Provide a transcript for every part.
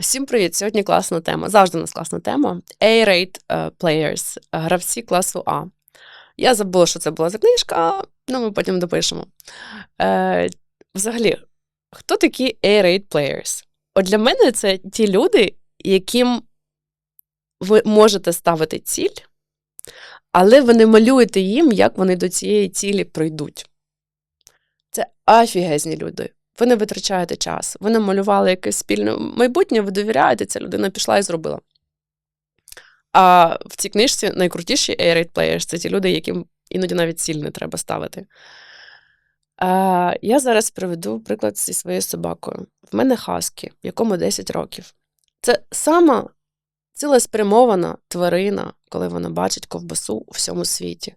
Всім привіт! Сьогодні класна тема. Завжди у нас класна тема. A-rate е, players, гравці класу А. Я забула, що це була за книжка, ну ми потім допишемо. Е, Взагалі, хто такі A-rate players? От для мене це ті люди, яким ви можете ставити ціль, але ви не малюєте їм, як вони до цієї цілі пройдуть. Це афігезні люди. Ви не витрачаєте час, ви намалювали якесь спільне майбутнє, ви довіряєте, ця людина пішла і зробила. А в цій книжці найкрутіші A-rate players – це ті люди, яким іноді навіть ціль не треба ставити. А, Я зараз приведу приклад зі своєю собакою. В мене хаскі, якому 10 років. Це сама цілеспрямована тварина, коли вона бачить ковбасу у всьому світі.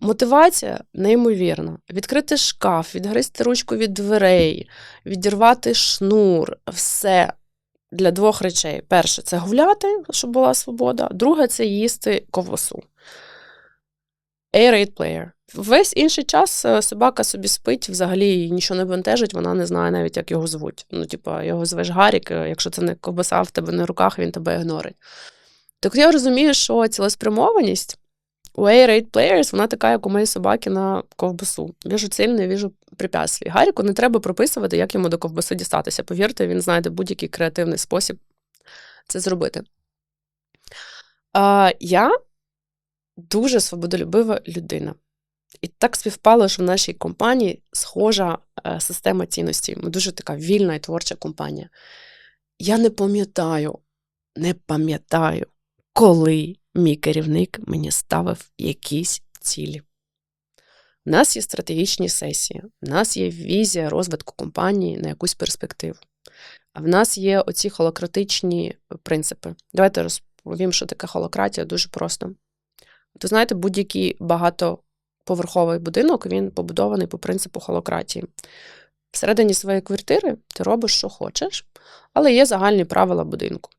Мотивація неймовірна. Відкрити шкаф, відгризти ручку від дверей, відірвати шнур, все для двох речей. Перше це гуляти, щоб була свобода. Друге це їсти ковбасу. A-rate player. Весь інший час е, собака собі спить, взагалі її нічого не бентежить, вона не знає навіть, як його звуть. Ну, типу, його звеш Гарік, е, якщо це не ковбаса в тебе на руках, він тебе ігнорить. Так я розумію, що цілеспрямованість у A-rate players вона така, як у моєї собаки на ковбасу. Віжу цільне, віжу препятствий. Гаріку не треба прописувати, як йому до ковбаси дістатися. Повірте, він знайде будь-який креативний спосіб це зробити. А, Я дуже свободолюбива людина. І так співпало, що в нашій компанії схожа е, система цінностей. Ми дуже така вільна і творча компанія. Я не пам'ятаю, не пам'ятаю, коли мій керівник мені ставив якісь цілі. У нас є стратегічні сесії, в нас є візія розвитку компанії на якусь перспективу. А в нас є оці холократичні принципи. Давайте розповім, що таке холократія дуже просто. Ви знаєте, будь-який багатоповерховий будинок він побудований по принципу холократії. Всередині своєї квартири ти робиш, що хочеш, але є загальні правила будинку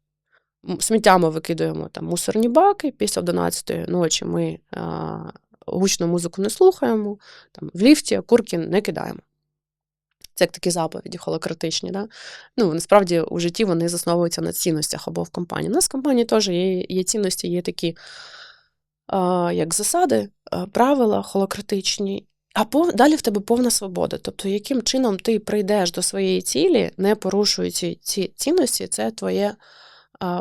сміття ми викидуємо там мусорні баки. Після 11-ї ночі ми а, гучну музику не слухаємо, там, в ліфті курки не кидаємо. Це як такі заповіді холократичні. Да? Ну, Насправді у житті вони засновуються на цінностях або в компанії. У нас в компанії теж є є цінності, є такі, а, як засади, а, правила холократичні. А пов... далі в тебе повна свобода. Тобто, яким чином ти прийдеш до своєї цілі, не порушуючи ці цінності, це твоє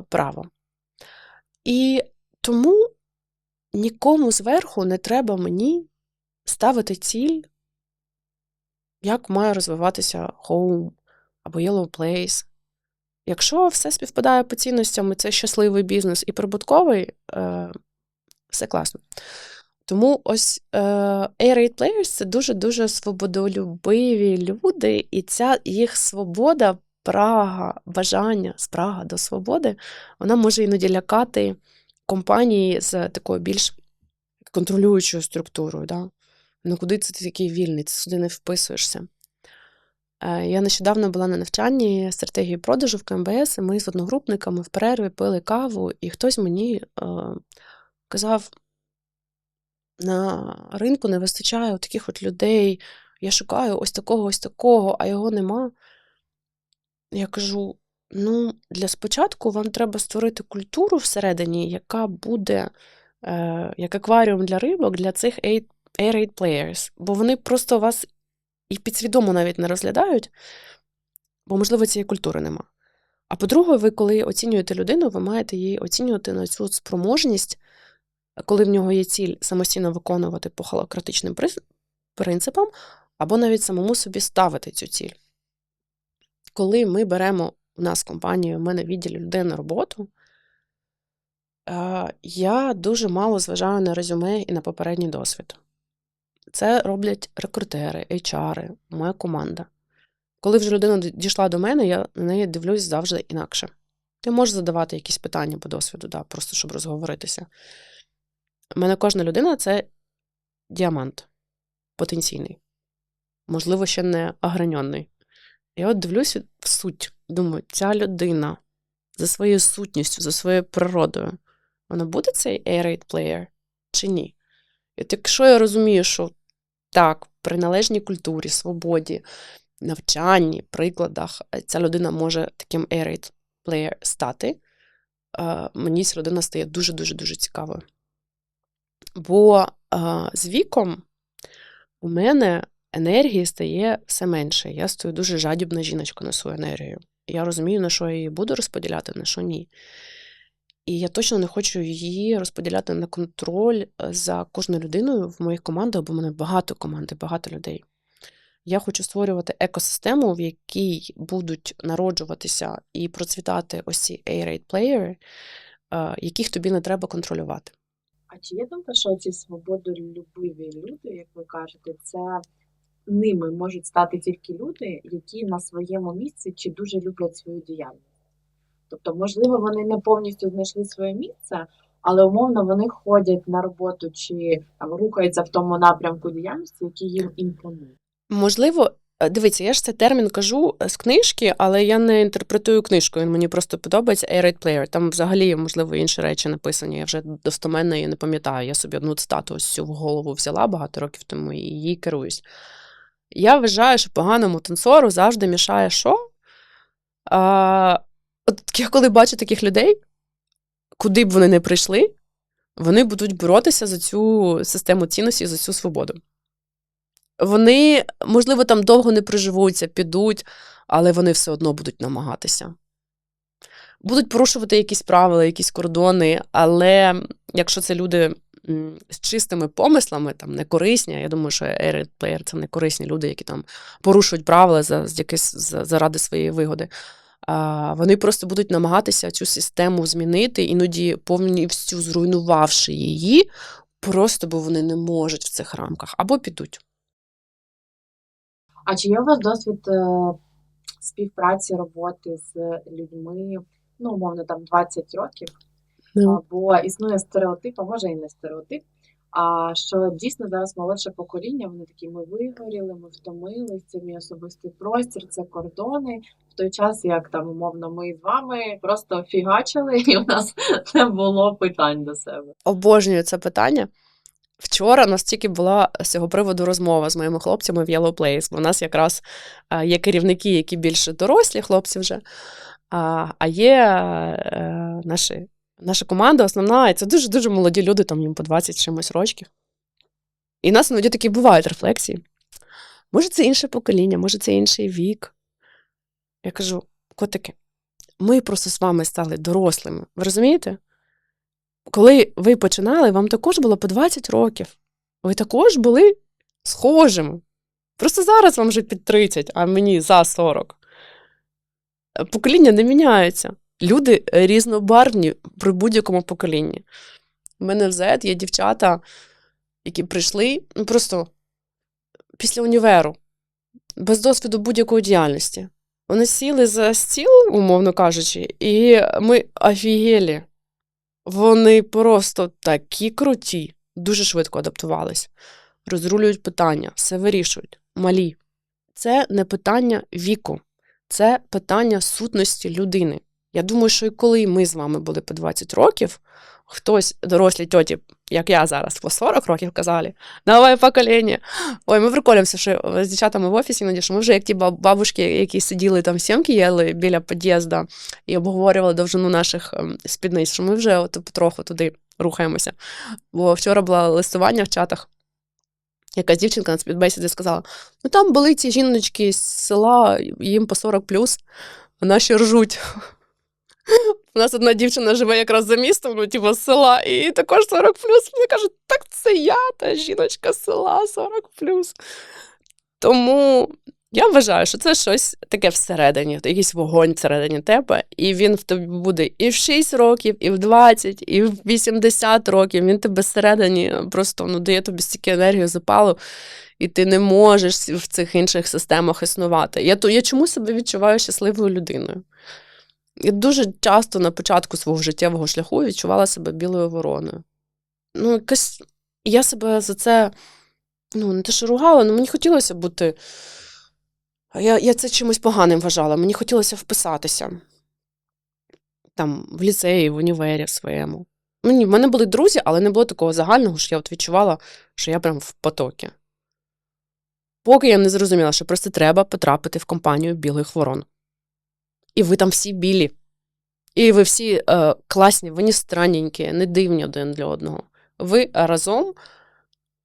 право. І тому нікому зверху не треба мені ставити ціль, як має розвиватися Home або Yellow Place. Якщо все співпадає по цінностям, і це щасливий бізнес і прибутковий, е, все класно. Тому ось е, A-Rate Players це дуже-дуже свободолюбиві люди, і ця їх свобода спрага, бажання, спрага до свободи, вона може іноді лякати компанії з такою більш контролюючою структурою. Да? Ну, куди це ти такий вільний, ти сюди не вписуєшся. Е, я нещодавно була на навчанні стратегії продажу в КМБС, і ми з одногрупниками в перерві пили каву, і хтось мені е, казав: на ринку не вистачає таких от людей. Я шукаю ось такого, ось такого, а його нема. Я кажу: ну, для спочатку вам треба створити культуру всередині, яка буде е, як акваріум для рибок для цих air players, бо вони просто вас і підсвідомо навіть не розглядають, бо, можливо, цієї культури нема. А по-друге, ви, коли оцінюєте людину, ви маєте її оцінювати на цю спроможність, коли в нього є ціль самостійно виконувати по холократичним принципам, або навіть самому собі ставити цю ціль коли ми беремо у нас компанію, у мене відділі людей на роботу, я дуже мало зважаю на резюме і на попередній досвід. Це роблять рекрутери, HR, моя команда. Коли вже людина дійшла до мене, я на неї дивлюсь завжди інакше. Ти можеш задавати якісь питання по досвіду, да, просто щоб розговоритися. У мене кожна людина це діамант потенційний, можливо, ще не ограньонний. Я от дивлюся в суть. Думаю, ця людина за своєю сутністю, за своєю природою, вона буде цей A-rate player чи ні? І от якщо я розумію, що так, при належній культурі, свободі, навчанні, прикладах, ця людина може таким A-rate плеєр стати, е, мені ця людина стає дуже-дуже дуже цікавою. Бо е, з віком у мене енергії стає все менше. Я стою дуже жадібна жіночка на свою енергію. Я розумію, на що я її буду розподіляти, на що ні. І я точно не хочу її розподіляти на контроль е, за кожною людиною в моїх командах, бо в мене багато команд, багато людей. Я хочу створювати екосистему, в якій будуть народжуватися і процвітати ось ці A-rate плеєри, яких тобі не треба контролювати. А чи є думка, що ці свободолюбиві люди, як ви кажете, це ними можуть стати тільки люди, які на своєму місці чи дуже люблять свою діяльність? Тобто, можливо, вони не повністю знайшли своє місце, але умовно вони ходять на роботу чи там, рухаються в тому напрямку діяльності, який їм імпонує. Можливо, е, дивіться, я ж цей термін кажу з книжки, але я не інтерпретую книжку. Він мені просто подобається A-rate player. Там взагалі, можливо, інші речі написані. Я вже достоменно її не пам'ятаю. Я собі одну цитату ось цю в голову взяла багато років тому і її керуюсь. Я вважаю, що поганому танцору завжди мішає що? А, От я коли бачу таких людей, куди б вони не прийшли, вони будуть боротися за цю систему цінностей, за цю свободу. Вони, можливо, там довго не проживуться, підуть, але вони все одно будуть намагатися. Будуть порушувати якісь правила, якісь кордони, але якщо це люди з чистими помислами, там не корисні, я думаю, що Player – це не корисні люди, які там порушують правила за, якесь, за, заради своєї вигоди. А, Вони просто будуть намагатися цю систему змінити, іноді повністю зруйнувавши її, просто бо вони не можуть в цих рамках або підуть. А чи є у вас досвід е, співпраці роботи з людьми, ну, умовно, там 20 років? Ну. Бо існує стереотип, а може і не стереотип. А що дійсно зараз молодше покоління, вони такі, ми вигоріли, ми втомились, це мій особистий простір, це кордони. В той час, як там, умовно, ми з вами просто фігачили, і в нас не було питань до себе. Обожнюю це питання. Вчора настільки була з цього приводу розмова з моїми хлопцями в Yellow Place, бо у нас якраз є керівники, які більше дорослі хлопці вже, а є е, наші Наша команда основна, і це дуже-дуже молоді люди, там їм по 20 чимось років. І в нас іноді такі бувають рефлексії. Може, це інше покоління, може, це інший вік. Я кажу, котики, ми просто з вами стали дорослими. Ви розумієте? Коли ви починали, вам також було по 20 років. Ви також були схожими. Просто зараз вам вже під 30, а мені за 40. Покоління не міняються. Люди різнобарвні при будь-якому поколінні. У мене в Z є дівчата, які прийшли ну, просто після універу, без досвіду будь-якої діяльності. Вони сіли за стіл, умовно кажучи, і ми офігелі. Вони просто такі круті, дуже швидко адаптувались, розрулюють питання, все вирішують, малі. Це не питання віку, це питання сутності людини. Я думаю, що і коли ми з вами були по 20 років, хтось, дорослі тьоті, як я зараз, по 40 років казали, нове покоління. Ой, ми приколюємося, що з дівчатами в офісі іноді, що ми вже як ті бабушки, які сиділи там сімки їли біля під'їзду і обговорювали довжину наших ем, спідниць, що ми вже от потроху туди рухаємося. Бо вчора було листування в чатах. Якась дівчинка на спідбесіді сказала: ну там були ці жіночки з села, їм по 40 плюс, наші ржуть. У нас одна дівчина живе якраз за містом, ну, типу, села, і також 40 плюс. Вона каже, так це я, та жіночка села 40 плюс. Тому я вважаю, що це щось таке всередині, якийсь вогонь всередині тебе, і він в тобі буде і в 6 років, і в 20, і в 80 років. Він тебе всередині просто ну, дає тобі стільки енергії запалу, і ти не можеш в цих інших системах існувати. Я я чому себе відчуваю щасливою людиною? Я дуже часто на початку свого життєвого шляху відчувала себе білою вороною. Ну, якось я себе за це ну, не те, що ругала, але мені хотілося бути. Я я це чимось поганим вважала. Мені хотілося вписатися там, в ліцеї, в універі в своєму. Мені, В мене були друзі, але не було такого загального, що я от відчувала, що я прям в потокі. Поки я не зрозуміла, що просто треба потрапити в компанію білих ворон і ви там всі білі. І ви всі е, класні, ви не странненькі, не дивні один для одного. Ви разом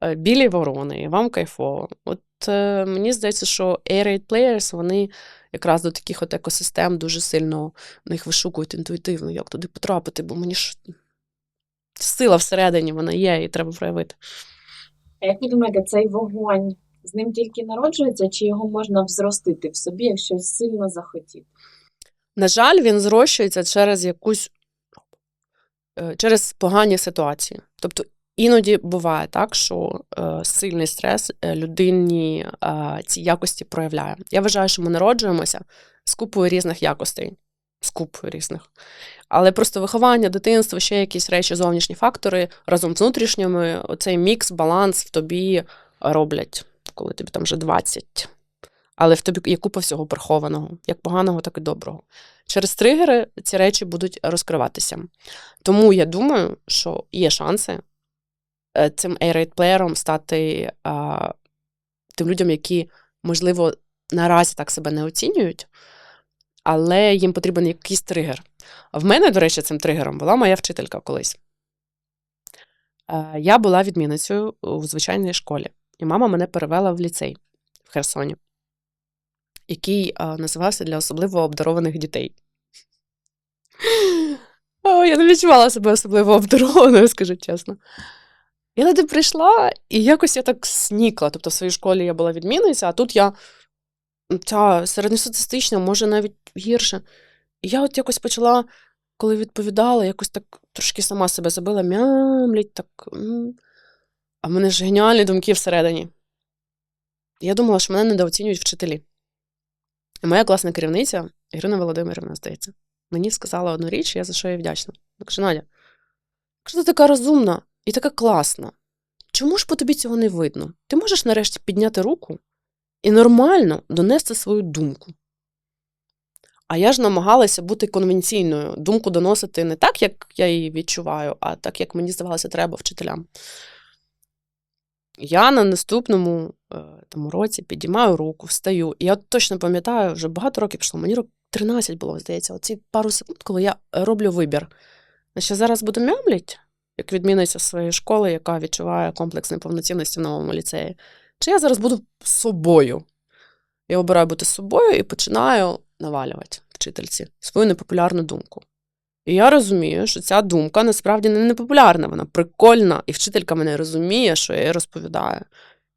е, білі ворони, і вам кайфово. От е, мені здається, що A-Rate Players, вони якраз до таких от екосистем дуже сильно в них вишукують інтуїтивно, як туди потрапити, бо мені ж сила всередині вона є, і треба проявити. А як ви думаєте, цей вогонь з ним тільки народжується, чи його можна взростити в собі, якщо сильно захотіти? На жаль, він зрощується через якусь е, через погані ситуації. Тобто іноді буває так, що е, сильний стрес е, людині ці якості проявляє. Я вважаю, що ми народжуємося з купою різних якостей. З купою різних. Але просто виховання, дитинство, ще якісь речі, зовнішні фактори разом з внутрішніми, оцей мікс, баланс в тобі роблять, коли тобі там вже 20. Але в тобі є купа всього прихованого, як поганого, так і доброго. Через тригери ці речі будуть розкриватися. Тому я думаю, що є шанси е, цим A-rate-плеєром стати а, тим людям, які, можливо, наразі так себе не оцінюють, але їм потрібен якийсь тригер. В мене, до речі, цим тригером була моя вчителька колись. Е, Я була відмінницею у звичайній школі, і мама мене перевела в ліцей в Херсоні, який називався для особливо обдарованих дітей. О, я не відчувала себе особливо обдарованою, скажу чесно. Я туди прийшла, і якось я так снікла. Тобто в своїй школі я була відмінниця, а тут я ця середньостатистична, може навіть гірше. І я от якось почала, коли відповідала, якось так трошки сама себе забила, мямлять, так. А в мене ж геніальні думки всередині. Я думала, що мене недооцінюють вчителі. І моя класна керівниця, Ірина Володимирівна, здається, мені сказала одну річ, я за що їй вдячна. Вона каже, Надя, якщо ти така розумна і така класна, чому ж по тобі цього не видно? Ти можеш нарешті підняти руку і нормально донести свою думку. А я ж намагалася бути конвенційною, думку доносити не так, як я її відчуваю, а так, як мені здавалося, треба вчителям. Я на наступному е, тому році підіймаю руку, встаю. І я точно пам'ятаю, вже багато років пішло, мені рок 13 було, здається, оці пару секунд, коли я роблю вибір. Значить, зараз буду мямлять, як відмінниця своєї школи, яка відчуває комплекс неповноцінності в новому ліцеї. Чи я зараз буду собою? Я обираю бути собою і починаю навалювати вчительці свою непопулярну думку. І я розумію, що ця думка насправді не непопулярна, вона прикольна, і вчителька мене розуміє, що я їй розповідаю.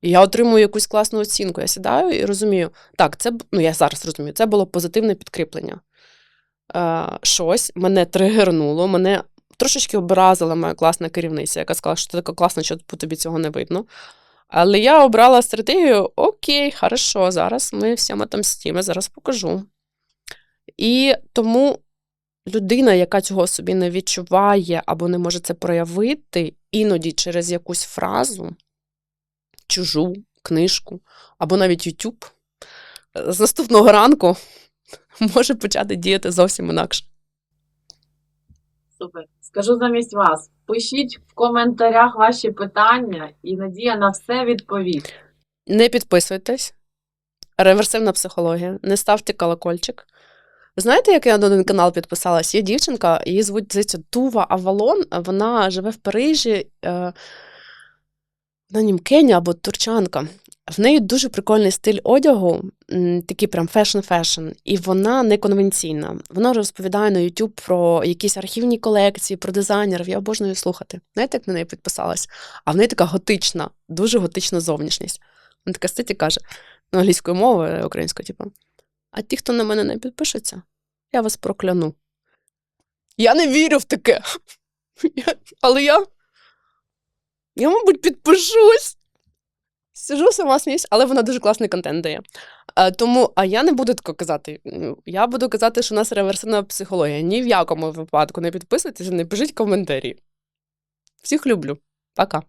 І я отримую якусь класну оцінку. Я сідаю і розумію, так, це ну я зараз розумію, це було позитивне підкріплення. Е, щось мене тригернуло, мене трошечки образила моя класна керівниця, яка сказала, що ти така класна, що по тобі цього не видно. Але я обрала стратегію: окей, хорошо, зараз ми всім отомстимо, зараз покажу. І тому людина, яка цього собі не відчуває або не може це проявити, іноді через якусь фразу, чужу книжку, або навіть YouTube, е, з наступного ранку може почати діяти зовсім інакше. Супер. Скажу замість вас. Пишіть в коментарях ваші питання, і Надія на все відповість. Не підписуйтесь. Реверсивна психологія. Не ставте колокольчик. Знаєте, як я на один канал підписалась? Є дівчинка, її звуть здається, Тува Авалон. Вона живе в Парижі. Е, вона або турчанка. В неї дуже прикольний стиль одягу, такий прям фешн-фешн, і вона неконвенційна. Вона розповідає на YouTube про якісь архівні колекції, про дизайнерів. Я обожнюю слухати. Знаєте, як на неї підписалась? А в неї така готична, дуже готична зовнішність. Вона така стить і каже ну, англійською мовою, українською, типу. А ті, хто на мене не підпишеться, я вас прокляну. Я не вірю в таке. Але я. Я, мабуть, підпишусь. Сижу сама сміюсь, але вона дуже класний контент дає. А, тому, а я не буду тако казати. Я буду казати, що у нас реверсивна психологія. Ні в якому випадку не підписуйтесь, не пишіть коментарі. Всіх люблю. Пока.